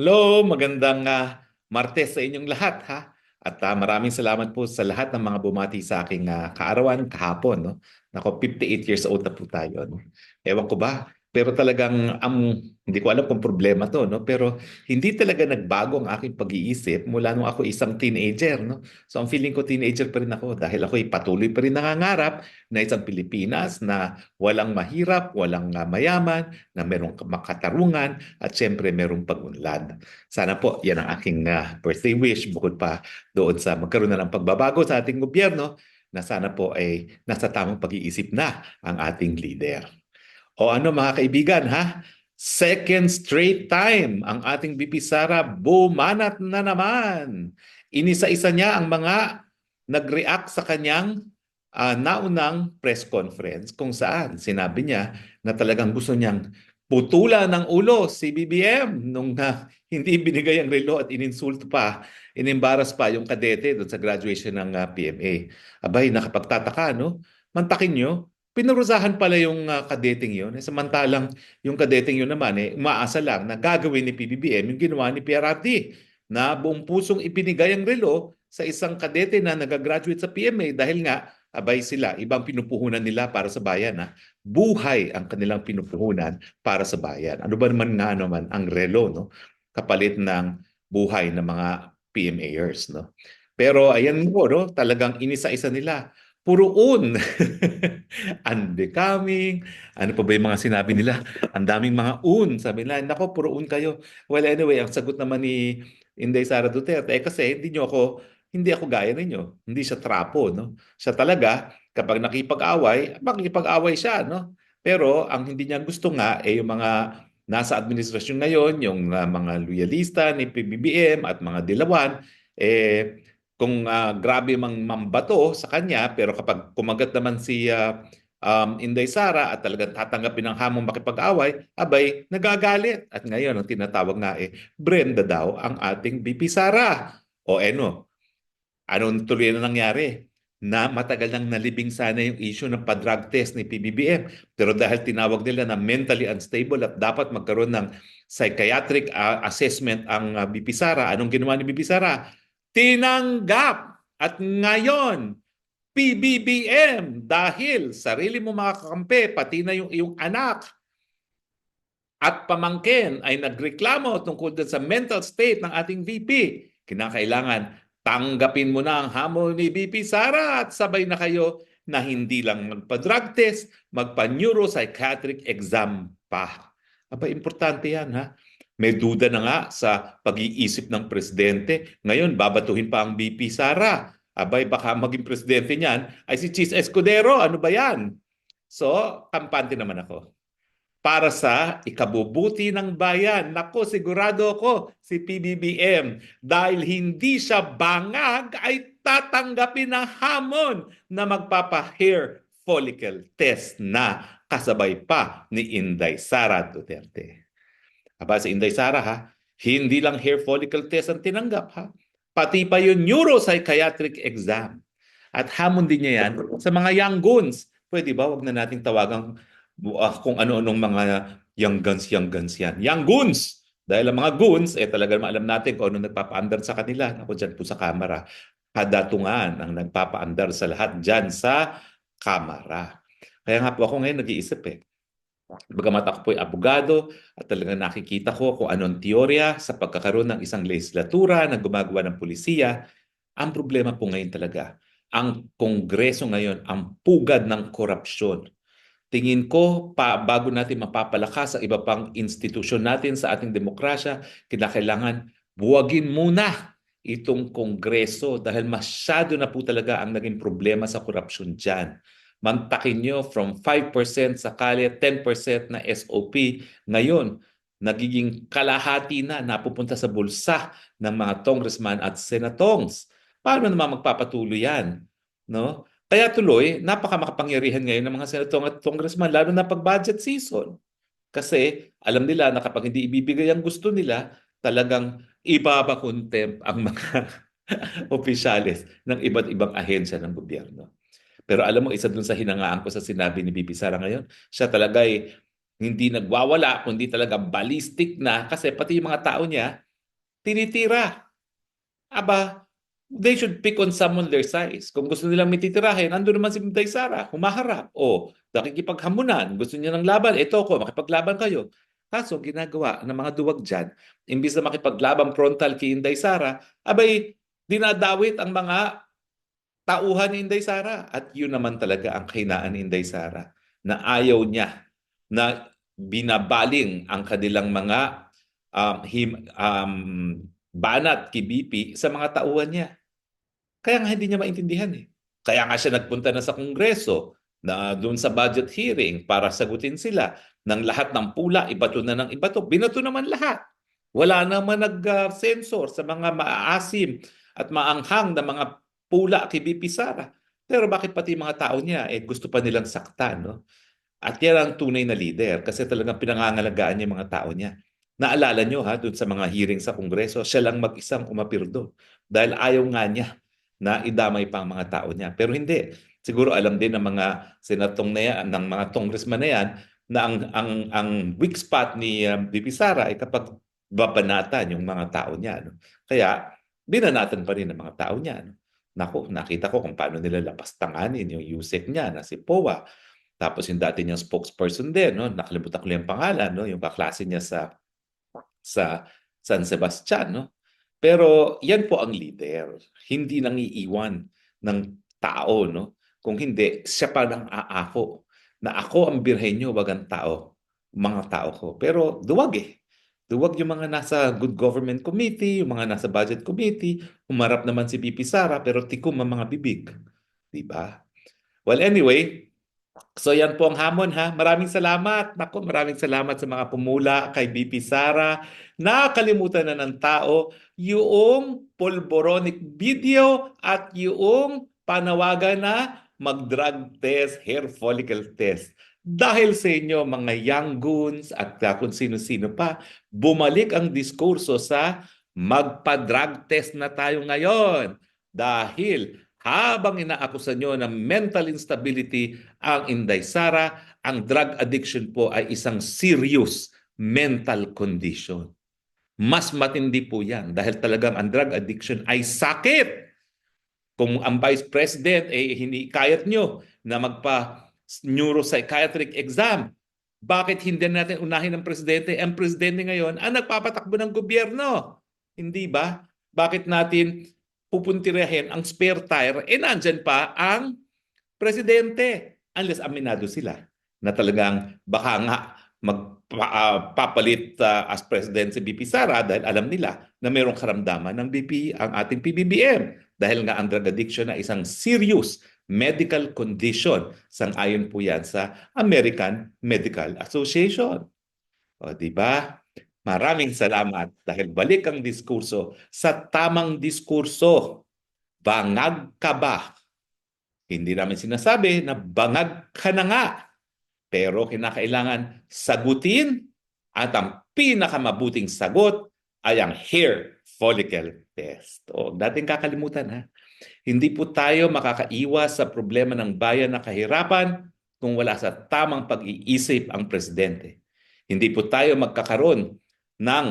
Hello, magandang ah, Martes sa inyong lahat ha. At ah, maraming salamat po sa lahat ng mga bumati sa aking ah, kaarawan kahapon no. Nako 58 years old na po tayo no. Ewan ko ba, pero talagang am hindi ko alam kung problema to no, pero hindi talaga nagbago ang aking pag-iisip mula nung ako isang teenager no. So ang feeling ko teenager pa rin ako dahil ako ay patuloy pa rin nangangarap na isang Pilipinas na walang mahirap, walang mayaman, na merong makatarungan at syempre merong pag-unlad. Sana po yan ang aking ah, birthday wish bukod pa doon sa magkaroon na ng pagbabago sa ating gobyerno na sana po ay nasa tamang pag-iisip na ang ating leader. O ano mga kaibigan ha? Second straight time ang ating BP Sara bumanat na naman. Inisa-isa niya ang mga nag-react sa kanyang ah, naunang press conference kung saan sinabi niya na talagang gusto niyang putulan ng ulo si BBM nung ah, hindi binigay ang relo at ininsulto pa, inimbaras pa yung kadete doon sa graduation ng ah, PMA. Abay, nakapagtataka, no? Mantakin nyo, pinarusahan pala yung ah, kadeteng yun. Eh, samantalang yung kadeteng yun naman, eh, umaasa lang na gagawin ni PBBM yung ginawa ni PRRD na buong pusong ibinigay ang relo sa isang kadete na nagagraduate sa PMA dahil nga abay sila, ibang pinupuhunan nila para sa bayan. Ha? Buhay ang kanilang pinupuhunan para sa bayan. Ano ba naman nga naman ang relo, no? kapalit ng buhay ng mga PMAers. No? Pero ayan po, no? talagang inisa-isa nila. Puro un. Unbecoming. Ano pa ba yung mga sinabi nila? Ang daming mga un. Sabi nila, nako, puro un kayo. Well, anyway, ang sagot naman ni Inday Sara Duterte, eh kasi hindi nyo ako, hindi ako gaya ninyo. Hindi siya trapo, no? Siya talaga, kapag nakipag-away, makikipag-away siya, no? Pero ang hindi niya gusto nga, eh yung mga nasa administrasyon ngayon, yung uh, mga loyalista ni PBBM at mga dilawan, eh kung uh, grabe mang mambato sa kanya, pero kapag kumagat naman si uh, um, Inday Sara at talagang tatanggapin ng hamong makipag-away, abay, nagagalit. At ngayon, ang tinatawag nga eh, Brenda daw ang ating BP Sara. O ano, anong tuloy na nangyari? Na matagal nang nalibing sana yung issue ng pa-drug test ni PBBM. Pero dahil tinawag nila na mentally unstable at dapat magkaroon ng psychiatric uh, assessment ang uh, BP Sara, anong ginawa ni BP Sara? Tinanggap! At ngayon, PBBM dahil sarili mo mga kakampi, pati na yung iyong anak at pamangkin ay nagreklamo tungkol sa mental state ng ating VP. Kinakailangan tanggapin mo na ang hamon ni VP Sara at sabay na kayo na hindi lang magpa-drug test, magpa-neuropsychiatric exam pa. Aba, importante yan ha. May duda na nga sa pag-iisip ng presidente. Ngayon, babatuhin pa ang VP Sara abay baka maging presidente niyan ay si Chis Escudero. Ano ba yan? So, kampante naman ako. Para sa ikabubuti ng bayan. Nako, sigurado ako si PBBM dahil hindi siya bangag ay tatanggapin ng hamon na magpapa-hair follicle test na kasabay pa ni Inday Sara Duterte. Aba, si Inday Sara ha, hindi lang hair follicle test ang tinanggap ha pati pa yung neuropsychiatric exam. At hamon din niya yan sa mga young guns. Pwede ba, wag na nating tawagang uh, kung ano-anong mga young guns, young guns yan. Young guns! Dahil ang mga guns, eh talaga alam natin kung ano nagpapaandar sa kanila. Ako dyan po sa kamera. Kadatungan ang nagpapaandar sa lahat dyan sa kamera. Kaya nga po ako ngayon nag-iisip eh. Bagamat ako po ay abogado at talagang nakikita ko kung anong teorya sa pagkakaroon ng isang legislatura na gumagawa ng pulisiya, ang problema po ngayon talaga, ang Kongreso ngayon ang pugad ng korupsyon. Tingin ko, pa, bago natin mapapalakas ang iba pang institusyon natin sa ating demokrasya, kinakailangan buwagin muna itong Kongreso dahil masyado na po talaga ang naging problema sa korupsyon dyan mantakin nyo from 5% sa kalye, 10% na SOP. Ngayon, nagiging kalahati na napupunta sa bulsa ng mga congressman at senatongs. Paano naman magpapatuloy yan? No? Kaya tuloy, napakamakapangyarihan ngayon ng mga senatong at congressman, lalo na pag budget season. Kasi alam nila na kapag hindi ibibigay ang gusto nila, talagang ibabakontempt ang mga opisyalis ng iba't ibang ahensya ng gobyerno. Pero alam mo, isa dun sa hinangaan ko sa sinabi ni Bibi Sara ngayon, siya talaga ay hindi nagwawala, kundi talaga ballistic na kasi pati yung mga tao niya, tinitira. Aba, they should pick on someone their size. Kung gusto nilang mititirahin, ando naman si Inday Sara, humaharap. O, nakikipaghamunan, gusto niya ng laban, eto ko, makipaglaban kayo. Kaso, ginagawa ng mga duwag dyan, imbis na makipaglaban frontal kay Inday Sara, abay, dinadawit ang mga tauhan ni Inday Sara. At yun naman talaga ang kahinaan ni Inday Sara, na ayaw niya na binabaling ang kanilang mga um, him, um, banat BP sa mga tauhan niya. Kaya nga hindi niya maintindihan eh. Kaya nga siya nagpunta na sa Kongreso na doon sa budget hearing para sagutin sila ng lahat ng pula, ibato na ng ibato. Binato naman lahat. Wala naman nag-sensor sa mga maaasim at maanghang na mga pula kay BP Sara. Pero bakit pati mga tao niya eh gusto pa nilang saktan, no? At yan ang tunay na leader kasi talagang pinangangalagaan niya yung mga tao niya. Naalala nyo ha, doon sa mga hearing sa Kongreso, siya lang mag-isang umapirdo dahil ayaw nga niya na idamay pa ang mga tao niya. Pero hindi. Siguro alam din ng mga senatong na yan, ng mga congressman na yan, na ang, ang, ang weak spot ni uh, VP Sara ay kapag babanatan yung mga tao niya. No? Kaya binanatan pa rin ng mga tao niya. No? Naku, nakita ko kung paano nila lapastanganin yung USEC niya na si POA. Tapos yung dati niyang spokesperson din, no? nakalimutan ko lang yung pangalan, no? yung kaklase niya sa sa San Sebastian. No? Pero yan po ang leader. Hindi nang iiwan ng tao. No? Kung hindi, siya pa nang aako na ako ang birhenyo, wag ang tao, mga tao ko. Pero duwag eh. Duwag yung mga nasa Good Government Committee, yung mga nasa Budget Committee, humarap naman si BP Sara, pero tikom ang mga bibig. Di ba? Well, anyway, so yan po ang hamon ha. Maraming salamat. Nako, maraming salamat sa mga pumula kay BP Sara. Nakalimutan na ng tao yung polboronic video at yung panawagan na mag-drug test, hair follicle test. Dahil sa inyo, mga young goons at kung sino-sino pa, bumalik ang diskurso sa magpa-drug test na tayo ngayon. Dahil habang inaakusan nyo ng mental instability ang Inday Sara, ang drug addiction po ay isang serious mental condition. Mas matindi po yan dahil talagang ang drug addiction ay sakit. Kung ang Vice President ay eh, hindi kayat nyo na magpa neuropsychiatric exam. Bakit hindi natin unahin ng presidente? Ang presidente ngayon ang nagpapatakbo ng gobyerno. Hindi ba? Bakit natin pupuntirahin ang spare tire? Eh nandyan pa ang presidente. Unless aminado sila na talagang baka nga magpapalit uh, as president si BP Sara dahil alam nila na mayroong karamdaman ng BP ang ating PBBM dahil nga ang drug addiction na isang serious medical condition. Sang-ayon po yan sa American Medical Association. O, di ba? Maraming salamat dahil balik ang diskurso sa tamang diskurso. Bangag ka ba? Hindi namin sinasabi na bangag ka na nga. Pero kinakailangan sagutin at ang pinakamabuting sagot ay ang hair follicle test. O, dating kakalimutan ha. Hindi po tayo makakaiwas sa problema ng bayan na kahirapan kung wala sa tamang pag-iisip ang presidente. Hindi po tayo magkakaroon ng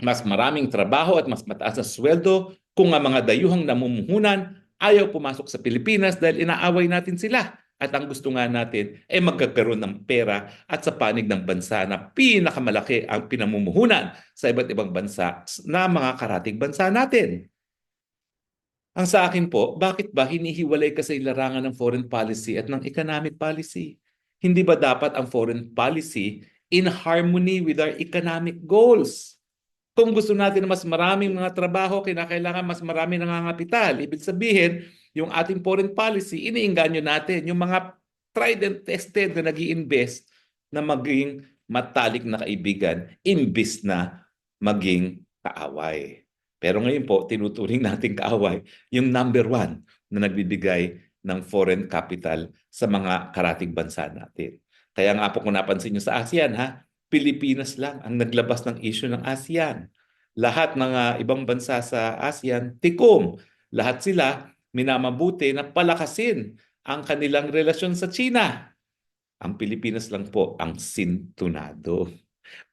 mas maraming trabaho at mas mataas na sweldo kung ang mga dayuhang namumuhunan ayaw pumasok sa Pilipinas dahil inaaway natin sila. At ang gusto nga natin ay magkakaroon ng pera at sa panig ng bansa na pinakamalaki ang pinamumuhunan sa iba't ibang bansa na mga karating bansa natin. Ang sa akin po, bakit ba hinihiwalay kasi larangan ng foreign policy at ng economic policy? Hindi ba dapat ang foreign policy in harmony with our economic goals? Kung gusto natin na mas maraming mga trabaho, kinakailangan mas marami nangangapital. Ibig sabihin, yung ating foreign policy, iniinganyo natin yung mga tried and tested na nag invest na maging matalik na kaibigan imbis na maging kaaway. Pero ngayon po, tinuturing nating kaaway yung number one na nagbibigay ng foreign capital sa mga karating bansa natin. Kaya nga po kung napansin nyo sa ASEAN, ha, Pilipinas lang ang naglabas ng issue ng ASEAN. Lahat ng uh, ibang bansa sa ASEAN, tikom. Lahat sila minamabuti na palakasin ang kanilang relasyon sa China. Ang Pilipinas lang po ang sintunado.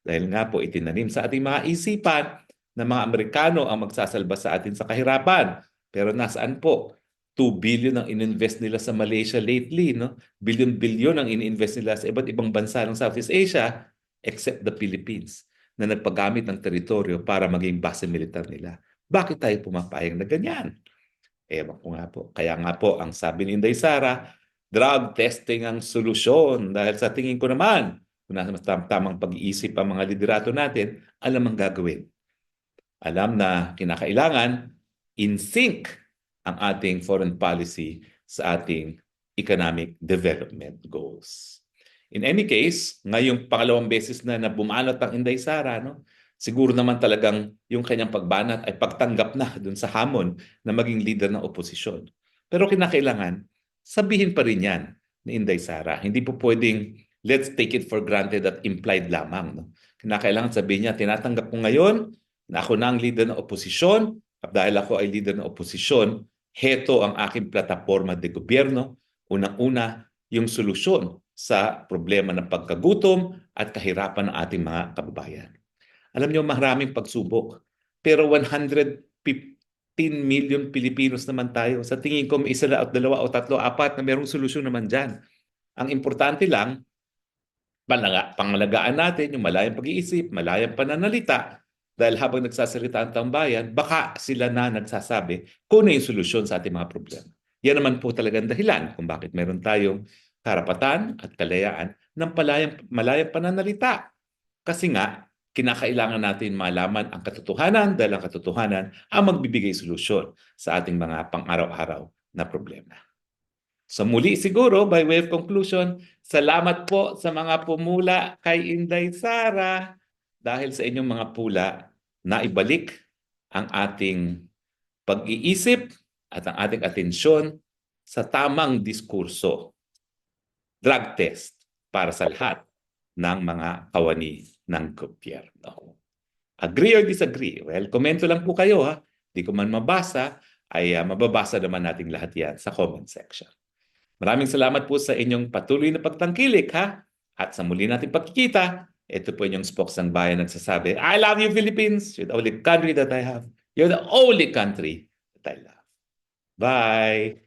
Dahil nga po itinanim sa ating mga isipan na mga Amerikano ang magsasalba sa atin sa kahirapan. Pero nasaan po? 2 billion ang ininvest nila sa Malaysia lately, no? Billion-billion ang ininvest nila sa iba't ibang bansa ng Southeast Asia except the Philippines na nagpagamit ng teritoryo para maging base militar nila. Bakit tayo pumapayag na ganyan? Ewan ko nga po. Kaya nga po, ang sabi ni Inday Sara, drug testing ang solusyon dahil sa tingin ko naman, kung nasa tam- tamang pag-iisip ang mga liderato natin, alam ang gagawin. Alam na kinakailangan in sync ang ating foreign policy sa ating economic development goals. In any case, ngayong pangalawang beses na na bumanat ang Inday Sara, no? siguro naman talagang yung kanyang pagbanat ay pagtanggap na dun sa hamon na maging leader ng oposisyon. Pero kinakailangan, sabihin pa rin yan ni Inday Sara. Hindi po pwedeng let's take it for granted at implied lamang. No? Kinakailangan sabihin niya, tinatanggap ko ngayon na ako na ang leader ng oposisyon at dahil ako ay leader ng oposisyon, heto ang aking plataforma de gobyerno. Unang-una, yung solusyon sa problema ng pagkagutom at kahirapan ng ating mga kababayan. Alam niyo, maraming pagsubok. Pero 115 million Pilipinos naman tayo. Sa tingin ko, may isa na dalawa o tatlo, apat na mayroong solusyon naman dyan. Ang importante lang, pangalagaan natin yung malayang pag-iisip, malayang pananalita, dahil habang nagsasalita ang taong bayan, baka sila na nagsasabi kung ano yung solusyon sa ating mga problema. Yan naman po talagang dahilan kung bakit meron tayong karapatan at kalayaan ng palayang, malayang pananalita. Kasi nga, kinakailangan natin malaman ang katotohanan dahil ang katotohanan ang magbibigay solusyon sa ating mga pang-araw-araw na problema. So muli siguro, by way of conclusion, salamat po sa mga pumula kay Inday Sara dahil sa inyong mga pula na ibalik ang ating pag-iisip at ang ating atensyon sa tamang diskurso. Drug test para sa lahat ng mga kawani ng gobyerno. Agree or disagree? Well, komento lang po kayo ha. Di ko man mabasa, ay ah, mababasa naman nating lahat yan sa comment section. Maraming salamat po sa inyong patuloy na pagtangkilik ha. At sa muli nating pagkikita, ito po inyong spokes ng bayan nagsasabi, I love you Philippines. You're the only country that I have. You're the only country that I love. Bye!